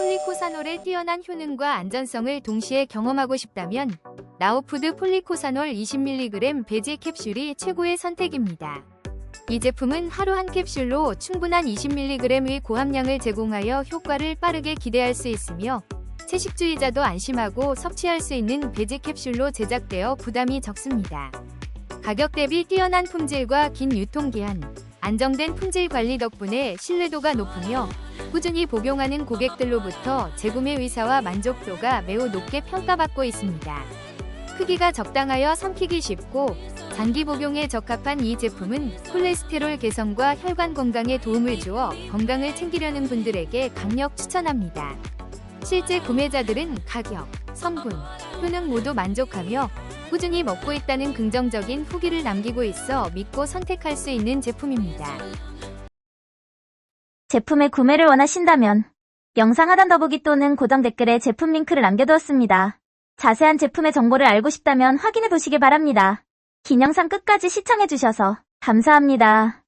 폴리코사놀의 뛰어난 효능과 안전성을 동시에 경험하고 싶다면 나우푸드 폴리코사놀 20mg 배지 캡슐이 최고의 선택입니다. 이 제품은 하루 한 캡슐로 충분한 20mg의 고함량을 제공하여 효과를 빠르게 기대할 수 있으며 채식주의자도 안심하고 섭취할 수 있는 배지 캡슐로 제작되어 부담이 적습니다. 가격 대비 뛰어난 품질과 긴 유통기한, 안정된 품질 관리 덕분에 신뢰도가 높으며 꾸준히 복용하는 고객들로부터 재구매 의사와 만족도가 매우 높게 평가받고 있습니다. 크기가 적당하여 삼키기 쉽고 장기 복용에 적합한 이 제품은 콜레스테롤 개선과 혈관 건강에 도움을 주어 건강을 챙기려는 분들에게 강력 추천합니다. 실제 구매자들은 가격, 성분, 효능 모두 만족하며 꾸준히 먹고 있다는 긍정적인 후기를 남기고 있어 믿고 선택할 수 있는 제품입니다. 제품의 구매를 원하신다면 영상 하단 더보기 또는 고정 댓글에 제품 링크를 남겨두었습니다. 자세한 제품의 정보를 알고 싶다면 확인해 보시기 바랍니다. 긴 영상 끝까지 시청해주셔서 감사합니다.